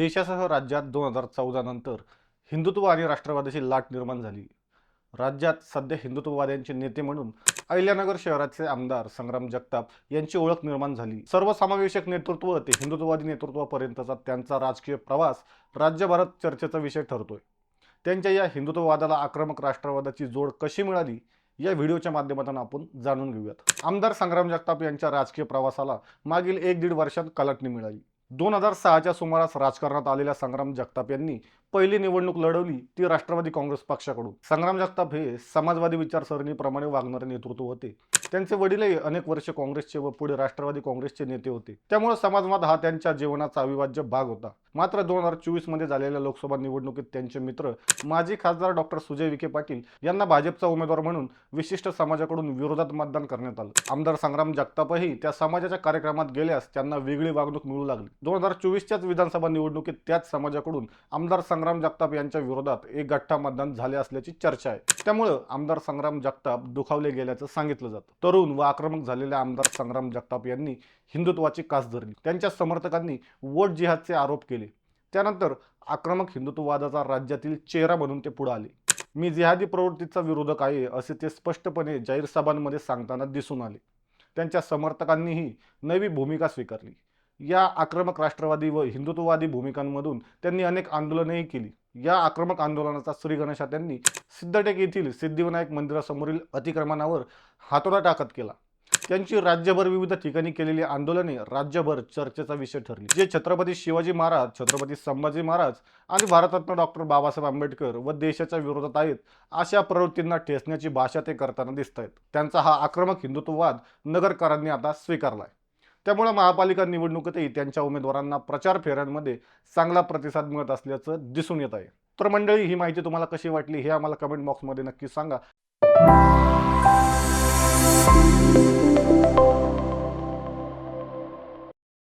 देशासह राज्यात दोन हजार चौदा नंतर हिंदुत्व आणि राष्ट्रवादाची लाट निर्माण झाली. राज्यात सध्या हिंदुत्ववाद्यांचे नेते म्हणून अहिल्यानगर शहराचे आमदार संग्राम जगताप यांची ओळख निर्माण झाली. सर्वसमावेशक नेतृत्व ते हिंदुत्ववादी नेतृत्वापर्यंतचा त्यांचा राजकीय प्रवास राज्यभरात चर्चेचा विषय ठरतोय. त्यांच्या या हिंदुत्ववादाला आक्रमक राष्ट्रवादाची जोड कशी मिळाली या व्हिडिओच्या माध्यमातून आपण जाणून घेऊयात. आमदार संग्राम जगताप यांच्या राजकीय प्रवासाला मागील एक दीड वर्षात कलाटणी मिळाली. दोन हजार सहाच्या सुमारास राजकारणात आलेल्या संग्राम जगताप यांनी पहिली निवडणूक लढवली ती राष्ट्रवादी काँग्रेस पक्षाकडून. संग्राम जगताप हे समाजवादी विचारसरणीप्रमाणे वागणारे नेतृत्व होते. त्यांचे वडीलही अनेक वर्ष काँग्रेसचे व पुढे राष्ट्रवादी काँग्रेसचे नेते होते. त्यामुळे समाजवाद हा त्यांच्या जीवनाचा अविभाज्य भाग होता. मात्र दोन हजार चोवीसमध्ये झालेल्या लोकसभा निवडणुकीत त्यांचे मित्र माजी खासदार डॉक्टर सुजय विखे पाटील यांना भाजपचा उमेदवार म्हणून विशिष्ट समाजाकडून विरोधात मतदान करण्यात आलं. आमदार संग्राम जगतापही त्या समाजाच्या कार्यक्रमात गेल्यास त्यांना वेगळी वागणूक मिळू लागली. दोन हजार चोवीसच्याच विधानसभा निवडणुकीत त्याच समाजाकडून आमदार संग्राम जगताप यांच्या विरोधात एक गठ्ठा मतदान झाले असल्याची चर्चा आहे. त्यामुळं आमदार संग्राम जगताप दुखावले गेल्याचं सांगितलं जातं. तरुण व आक्रमक झालेल्या आमदार संग्राम जगताप यांनी हिंदुत्वाची कास धरली त्यांच्या समर्थकांनी वोट जिहादचे आरोप केले. त्यानंतर आक्रमक हिंदुत्ववादाचा राज्यातील चेहरा म्हणून ते पुढे आले. मी जिहादी प्रवृत्तीचा विरोधक आहे असे ते स्पष्टपणे जाहीर सभांमध्ये सांगताना दिसून आले. त्यांच्या समर्थकांनीही नवी भूमिका स्वीकारली. या आक्रमक राष्ट्रवादी व हिंदुत्ववादी भूमिकांमधून त्यांनी अनेक आंदोलनही केली. या आक्रमक आंदोलनाचा श्रीगणेशा त्यांनी सिद्धटेक येथील सिद्धिविनायक मंदिरासमोरील अतिक्रमणावर हातोडा टाकत केला. त्यांची राज्यभर विविध ठिकाणी केलेली आंदोलने राज्यभर चर्चेचा विषय ठरली. जे छत्रपती शिवाजी महाराज छत्रपती संभाजी महाराज आणि भारतरत्न डॉक्टर बाबासाहेब आंबेडकर व देशाच्या विरोधात आहेत अशा प्रवृत्तींना ठेचण्याची भाषा ते करताना दिसत आहेत त्यांचा हा आक्रमक हिंदुत्ववाद नगरकरांनी आता स्वीकारलाय. त्यामुळे महापालिका निवडणुकीतही त्यांच्या उमेदवारांना प्रचार फेऱ्यांमध्ये चांगला प्रतिसाद मिळत असल्याचं दिसून येत आहे. तर मंडळी ही माहिती तुम्हाला कशी वाटली हे आम्हाला कमेंट बॉक्समध्ये नक्की सांगा.